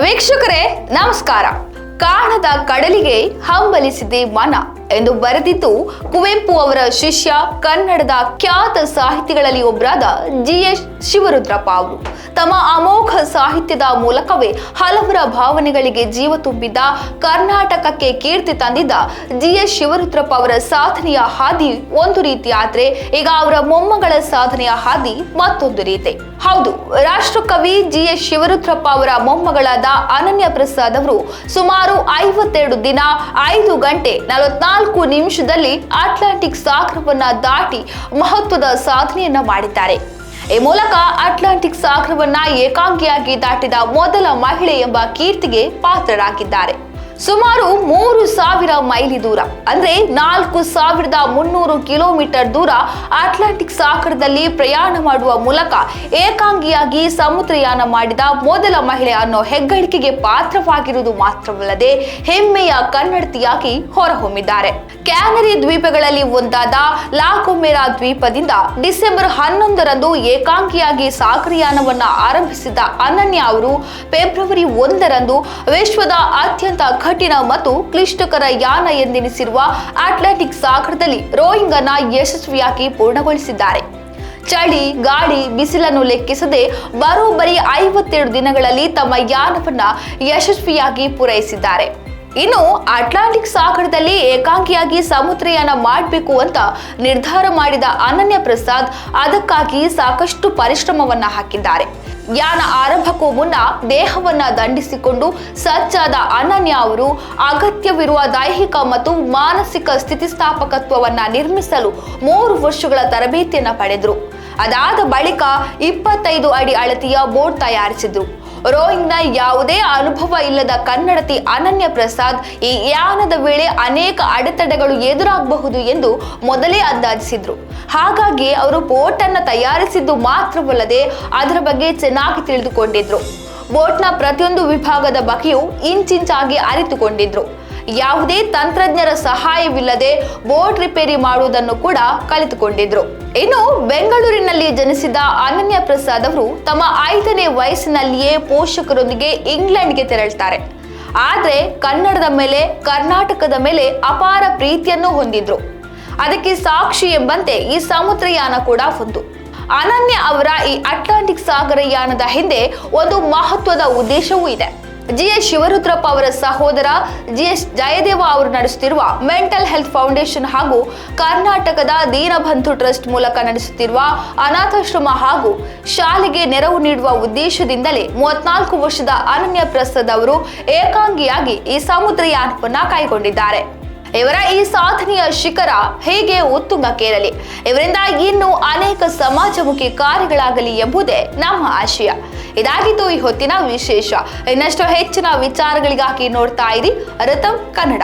ವೀಕ್ಷಕರೇ ನಮಸ್ಕಾರ. ಕಾಣದ ಕಡಲಿಗೆ ಹಂಬಲಿಸಿದೆ ಮನ. ಎಂದು ಬರೆದಿದ್ದು, ಕುವೆಂಪು ಅವರ ಶಿಷ್ಯ ಕನ್ನಡದ ಖ್ಯಾತ ಸಾಹಿತಿಗಳಲ್ಲಿ ಒಬ್ಬರಾದ ಜಿ ಎಸ್ ಶಿವರುದ್ರಪ್ಪ ಅವರು. ತಮ್ಮ ಅಮೋಘ ಸಾಹಿತ್ಯದ ಮೂಲಕವೇ ಹಲವರ ಭಾವನೆಗಳಿಗೆ ಜೀವ ತುಂಬಿದ್ದ ಕರ್ನಾಟಕಕ್ಕೆ ಕೀರ್ತಿ ತಂದಿದ್ದ ಜಿ ಎಸ್ ಶಿವರುದ್ರಪ್ಪ ಅವರ ಸಾಧನೆಯ ಹಾದಿ ಒಂದು ರೀತಿ ಆದ್ರೆ ಈಗ ಅವರ ಮೊಮ್ಮಗಳ ಸಾಧನೆಯ ಹಾದಿ ಮತ್ತೊಂದು ರೀತಿ. ಹೌದು, ರಾಷ್ಟ್ರಕವಿ ಜಿ ಎಸ್ ಶಿವರುದ್ರಪ್ಪ ಅವರ ಮೊಮ್ಮಗಳಾದ ಅನನ್ಯ ಪ್ರಸಾದ್ ಅವರು ಸುಮಾರು ಐವತ್ತೆರಡು ದಿನ ಐದು ಗಂಟೆ ನಲವತ್ನಾಲ್ಕು ನಿಮಿಷದಲ್ಲಿ ಅಟ್ಲಾಂಟಿಕ್ ಸಾಗರವನ್ನ ದಾಟಿ ಮಹತ್ವದ ಸಾಧನೆಯನ್ನ ಮಾಡಿದ್ದಾರೆ. ಈ ಮೂಲಕ ಅಟ್ಲಾಂಟಿಕ್ ಸಾಗರವನ್ನ ಏಕಾಂಗಿಯಾಗಿ ದಾಟಿದ ಮೊದಲ ಮಹಿಳೆ ಎಂಬ ಕೀರ್ತಿಗೆ ಪಾತ್ರರಾಗಿದ್ದಾರೆ. ಸುಮಾರು ಮೂರು ಸಾವಿರ ಮೈಲಿ ದೂರ. ಅಂದ್ರೆ ನಾಲ್ಕು ಸಾವಿರದ ಮುನ್ನೂರು ಕಿಲೋಮೀಟರ್ ದೂರ ಅಟ್ಲಾಂಟಿಕ್ ಸಾಗರದಲ್ಲಿ ಪ್ರಯಾಣ ಮಾಡುವ ಮೂಲಕ ಏಕಾಂಗಿಯಾಗಿ ಸಮುದ್ರಯಾನ ಮಾಡಿದ ಮೊದಲ ಮಹಿಳೆ ಅನ್ನೋ ಹೆಗ್ಗಳಿಕೆಗೆ ಪಾತ್ರವಾಗಿರುವುದು ಮಾತ್ರವಲ್ಲದೆ ಹೆಮ್ಮೆಯ ಕನ್ನಡತಿಯಾಗಿ ಹೊರಹೊಮ್ಮಿದ್ದಾರೆ. ಕ್ಯಾನರಿ ದ್ವೀಪಗಳಲ್ಲಿ ಒಂದಾದ ಲಾಕೊಮೆರಾ ದ್ವೀಪದಿಂದ ಡಿಸೆಂಬರ್ ಹನ್ನೊಂದರಂದು ಏಕಾಂಗಿಯಾಗಿ ಸಾಗರಯಾನವನ್ನು ಆರಂಭಿಸಿದ ಅನನ್ಯ ಅವರು ಫೆಬ್ರವರಿ ಒಂದರಂದು ವಿಶ್ವದ ಅತ್ಯಂತ ಕಠಿಣ ಮತ್ತು ಕ್ಲಿಷ್ಟಕರ ಯಾನ ಎಂದೆನಿಸಿರುವ ಅಟ್ಲಾಂಟಿಕ್ ಸಾಗರದಲ್ಲಿ ರೋಯಿಂಗ್ ಅನ್ನ ಯಶಸ್ವಿಯಾಗಿ ಪೂರ್ಣಗೊಳಿಸಿದ್ದಾರೆ. ಚಳಿ, ಗಾಳಿ, ಬಿಸಿಲನ್ನು ಲೆಕ್ಕಿಸದೆ ಬರೋಬ್ಬರಿ ಐವತ್ತೆರಡು ದಿನಗಳಲ್ಲಿ ತಮ್ಮ ಯಾನವನ್ನ ಯಶಸ್ವಿಯಾಗಿ ಪೂರೈಸಿದ್ದಾರೆ. ಇನ್ನು ಅಟ್ಲಾಂಟಿಕ್ ಸಾಗರದಲ್ಲಿ ಏಕಾಂಗಿಯಾಗಿ ಸಮುದ್ರಯಾನ ಮಾಡಬೇಕು ಅಂತ ನಿರ್ಧಾರ ಮಾಡಿದ ಅನನ್ಯ ಪ್ರಸಾದ್ ಅದಕ್ಕಾಗಿ ಸಾಕಷ್ಟು ಪರಿಶ್ರಮವನ್ನ ಹಾಕಿದ್ದಾರೆ. ಯಾನ ಆರಂಭಕ್ಕೂ ಮುನ್ನ ದೇಹವನ್ನ ದಂಡಿಸಿಕೊಂಡು ಸಜ್ಜಾದ ಅನನ್ಯ ಅವರು ಅಗತ್ಯವಿರುವ ದೈಹಿಕ ಮತ್ತು ಮಾನಸಿಕ ಸ್ಥಿತಿಸ್ಥಾಪಕತ್ವವನ್ನ ನಿರ್ಮಿಸಲು ಮೂರು ವರ್ಷಗಳ ತರಬೇತಿಯನ್ನ ಪಡೆದ್ರು. ಅದಾದ ಬಳಿಕ ಇಪ್ಪತ್ತೈದು ಅಡಿ ಅಳತೆಯ ಬೋಟ್ ತಯಾರಿಸಿದ್ರು. ರೋಯಿಂಗ್ನ ಯಾವುದೇ ಅನುಭವ ಇಲ್ಲದ ಕನ್ನಡತಿ ಅನನ್ಯ ಪ್ರಸಾದ್ ಈ ಯಾನದ ವೇಳೆ ಅನೇಕ ಅಡೆತಡೆಗಳು ಎದುರಾಗಬಹುದು ಎಂದು ಮೊದಲೇ ಅಂದಾಜಿಸಿದ್ರು. ಹಾಗಾಗಿ ಅವರು ಬೋಟ್ ಅನ್ನ ತಯಾರಿಸಿದ್ದು ಮಾತ್ರವಲ್ಲದೆ ಅದರ ಬಗ್ಗೆ ಚೆನ್ನಾಗಿ ತಿಳಿದುಕೊಂಡಿದ್ರು. ಬೋಟ್ನ ಪ್ರತಿಯೊಂದು ವಿಭಾಗದ ಬಗ್ಗೆಯೂ ಇಂಚಿಂಚಾಗಿ ಅರಿತುಕೊಂಡಿದ್ರು. ಯಾವುದೇ ತಂತ್ರಜ್ಞರ ಸಹಾಯವಿಲ್ಲದೆ ಬೋಟ್ ರಿಪೇರಿ ಮಾಡುವುದನ್ನು ಕೂಡ ಕಲಿತುಕೊಂಡಿದ್ರು. ಇನ್ನು ಬೆಂಗಳೂರಿನಲ್ಲಿ ಜನಿಸಿದ ಅನನ್ಯ ಪ್ರಸಾದ್ ಅವರು ತಮ್ಮ ಐದನೇ ವಯಸ್ಸಿನಲ್ಲಿಯೇ ಪೋಷಕರೊಂದಿಗೆ ಇಂಗ್ಲೆಂಡ್ಗೆ ತೆರಳ್ತಾರೆ. ಆದರೆ ಕನ್ನಡದ ಮೇಲೆ, ಕರ್ನಾಟಕದ ಮೇಲೆ ಅಪಾರ ಪ್ರೀತಿಯನ್ನು ಹೊಂದಿದ್ರು. ಅದಕ್ಕೆ ಸಾಕ್ಷಿ ಎಂಬಂತೆ ಈ ಸಮುದ್ರಯಾನ ಕೂಡ ಒಂದು ಅನನ್ಯ ಅವರ ಈ ಅಟ್ಲಾಂಟಿಕ್ ಸಾಗರಯಾನದ ಹಿಂದೆ ಒಂದು ಮಹತ್ವದ ಉದ್ದೇಶವೂ ಇದೆ. ಜಿ ಎಸ್ ಶಿವರುದ್ರಪ್ಪ ಅವರ ಸಹೋದರ ಜಿ ಎಸ್ ಜಯದೇವ ಅವರು ನಡೆಸುತ್ತಿರುವ ಮೆಂಟಲ್ ಹೆಲ್ತ್ ಫೌಂಡೇಶನ್ ಹಾಗೂ ಕರ್ನಾಟಕದ ದೀನಬಂಧು ಟ್ರಸ್ಟ್ ಮೂಲಕ ನಡೆಸುತ್ತಿರುವ ಅನಾಥಾಶ್ರಮ ಹಾಗೂ ಶಾಲೆಗೆ ನೆರವು ನೀಡುವ ಉದ್ದೇಶದಿಂದಲೇ ಮೂವತ್ನಾಲ್ಕು ವರ್ಷದ ಅನನ್ಯ ಪ್ರಸಾದ್ ಅವರು ಏಕಾಂಗಿಯಾಗಿ ಈ ಸಮುದ್ರಯಾನವನ್ನು ಕೈಗೊಂಡಿದ್ದಾರೆ. ಇವರ ಈ ಸಾಧನೆಯ ಶಿಖರ ಹೇಗೆ ಉತ್ತುಂಗಕ್ಕೇರಲಿ? ಇವರಿಂದ ಇನ್ನೂ ಅನೇಕ ಸಮಾಜಮುಖಿ ಕಾರ್ಯಗಳಾಗಲಿ ಎಂಬುದೇ ನಮ್ಮ ಆಶಯ. ಇದಾಗಿತ್ತು ಈ ಹೊತ್ತಿನ ವಿಶೇಷ. ಇನ್ನಷ್ಟು ಹೆಚ್ಚಿನ ವಿಚಾರಗಳಿಗಾಗಿ ನೋಡ್ತಾ ಇರಿ ರತಂ ಕನ್ನಡ.